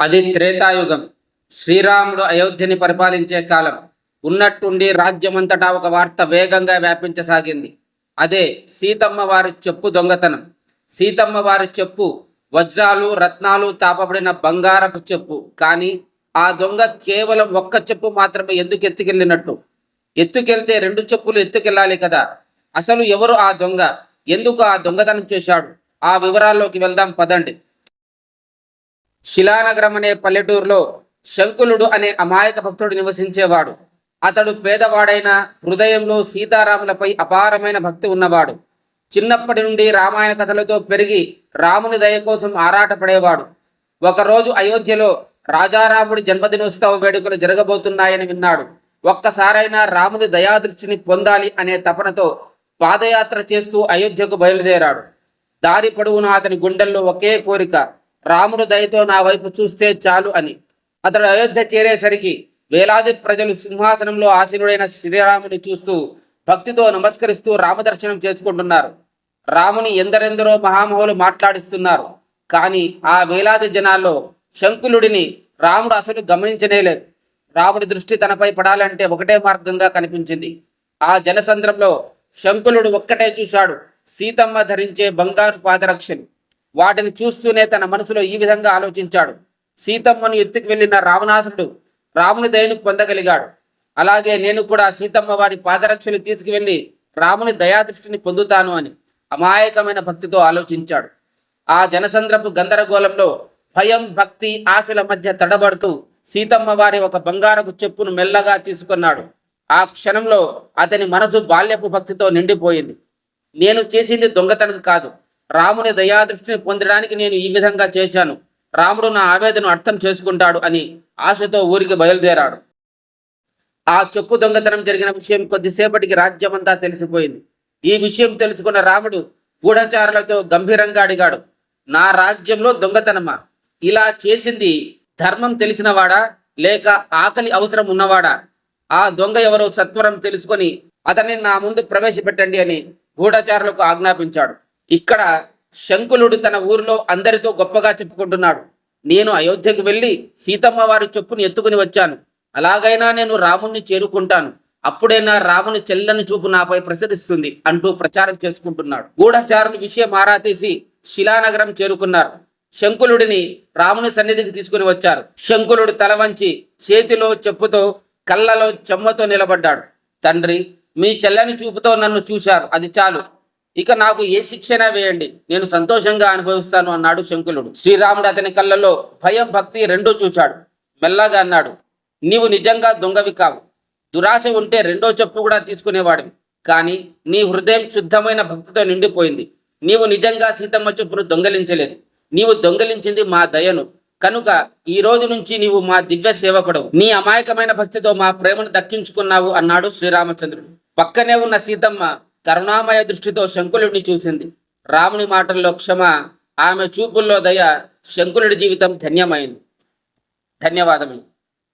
అది త్రేతాయుగం. శ్రీరాముడు అయోధ్యని పరిపాలించే కాలం. ఉన్నట్టుండి రాజ్యమంతటా ఒక వార్త వేగంగా వ్యాపించసాగింది. అదే సీతమ్మ వారి చెప్పు దొంగతనం. సీతమ్మ వారి చెప్పు వజ్రాలు రత్నాలు తాపబడిన బంగారపు చెప్పు. కానీ ఆ దొంగ కేవలం ఒక్క చెప్పు మాత్రమే ఎందుకు ఎత్తుకెళ్ళినట్టు? ఎత్తుకెళ్తే రెండు చెప్పులు ఎత్తుకెళ్ళాలి కదా. అసలు ఎవరు ఆ దొంగ? ఎందుకు ఆ దొంగతనం చేశాడు? ఆ వివరాల్లోకి వెళ్దాం పదండి. శిలానగరం అనే పల్లెటూరులో శంకులుడు అనే అమాయక భక్తుడు నివసించేవాడు. అతడు పేదవాడైన హృదయంలో సీతారాములపై అపారమైన భక్తి ఉన్నవాడు. చిన్నప్పటి నుండి రామాయణ కథలతో పెరిగి రాముని దయ కోసం ఆరాటపడేవాడు. ఒకరోజు అయోధ్యలో రాజారాముడి జన్మదినోత్సవ వేడుకలు జరగబోతున్నాయని విన్నాడు. ఒక్కసారైనా రాముని దయాదృష్టిని పొందాలి అనే తపనతో పాదయాత్ర చేస్తూ అయోధ్యకు బయలుదేరాడు. దారి పొడవునా అతని గుండెల్లో ఒకే కోరిక రాముడు దయతో నా వైపు చూస్తే చాలు అని. అతడు అయోధ్య చేరేసరికి వేలాది ప్రజలు సింహాసనంలో ఆసీనుడైన శ్రీరాముని చూస్తూ భక్తితో నమస్కరిస్తూ రామదర్శనం చేసుకుంటున్నారు. రాముని ఎందరెందరో మహామహులు మాట్లాడిస్తున్నారు. కానీ ఆ వేలాది జనాల్లో శంకులుడిని రాముడు అసలు గమనించనేలేదు రాముడి దృష్టి తనపై పడాలంటే ఒకటే మార్గంగా కనిపించింది. ఆ జనసంద్రంలో శంకులుడు ఒక్కటే చూశాడు. సీతమ్మ ధరించే బంగారు పాదరక్షలు. వాటిని చూస్తూనే తన మనసులో ఈ విధంగా ఆలోచించాడు. సీతమ్మను ఎత్తుకు వెళ్ళిన రావణాసురుడు రాముని దయను పొందగలిగాడు. అలాగే నేను కూడా సీతమ్మ వారి పాదరక్షలు తీసుకువెళ్ళి రాముని దయాదృష్టిని పొందుతాను అని అమాయకమైన భక్తితో ఆలోచించాడు. ఆ జనసంద్రపు గందరగోళంలో భయం భక్తి ఆశల మధ్య తడబడుతూ సీతమ్మ వారి ఒక బంగారపు చెప్పును మెల్లగా తీసుకున్నాడు. ఆ క్షణంలో అతని మనసు బాల్యపు భక్తితో నిండిపోయింది. నేను చేసింది దొంగతనం కాదు. రాముని దయాదృష్టిని పొందడానికి నేను ఈ విధంగా చేశాను. రాముడు నా ఆవేదను అర్థం చేసుకుంటాడు అని ఆశతో ఊరికి బయలుదేరాడు. ఆ చెప్పు దొంగతనం జరిగిన విషయం కొద్దిసేపటికి రాజ్యమంతా తెలిసిపోయింది. ఈ విషయం తెలుసుకున్న రాముడు గూఢచారులతో గంభీరంగా అడిగాడు నా రాజ్యంలో దొంగతనమా? ఇలా చేసింది ధర్మం తెలిసినవాడా? లేక ఆకలి అవసరం ఉన్నవాడా? ఆ దొంగ ఎవరో సత్వరం తెలుసుకొని అతన్ని నా ముందు ప్రవేశపెట్టండి అని గూఢచారులకు ఆజ్ఞాపించాడు. ఇక్కడ శంకులుడు తన ఊరిలో అందరితో గొప్పగా చెప్పుకుంటున్నాడు. నేను అయోధ్యకు వెళ్ళి సీతమ్మ వారి చొప్పుని ఎత్తుకుని వచ్చాను. అలాగైనా నేను రాముణ్ణి చేరుకుంటాను. అప్పుడైనా రాముని చెల్లని చూపు నాపై ప్రసరిస్తుంది అంటూ ప్రచారం చేసుకుంటున్నాడు. గూఢచారులు విషయం ఆరా తీసి శిలానగరం చేరుకున్నారు. శంకులుడిని రాముని సన్నిధికి తీసుకుని వచ్చారు. శంకులుడు తల వంచి చేతిలో చెప్పుతో కళ్ళలో చెమ్మతో నిలబడ్డాడు. తండ్రి మీ చెల్లని చూపుతో నన్ను చూశారు. అది చాలు. ఇక నాకు ఏ శిక్షణ వేయండి? నేను సంతోషంగా అనుభవిస్తాను అన్నాడు శంకులుడు. శ్రీరాముడు అతని కళ్ళలో భయం భక్తి రెండూ చూశాడు. మెల్లగా అన్నాడు నీవు నిజంగా దొంగవి కావు. దురాశ ఉంటే రెండో చెప్పు కూడా తీసుకునేవాడివి. కానీ నీ హృదయం శుద్ధమైన భక్తితో నిండిపోయింది. నీవు నిజంగా సీతమ్మ చెప్పును దొంగలించలేదు. నీవు దొంగలించింది మా దయను. కనుక ఈ రోజు నుంచి నీవు మా దివ్య సేవకుడు నీ అమాయకమైన భక్తితో మా ప్రేమను దక్కించుకున్నావు అన్నాడు శ్రీరామచంద్రుడు. పక్కనే ఉన్న సీతమ్మ కరుణామయ దృష్టితో శంకులుడిని చూసింది. రాముని మాటల్లో క్షమ ఆమె చూపుల్లో దయ శంకులుడి జీవితం ధన్యమైంది. ధన్యవాదములు.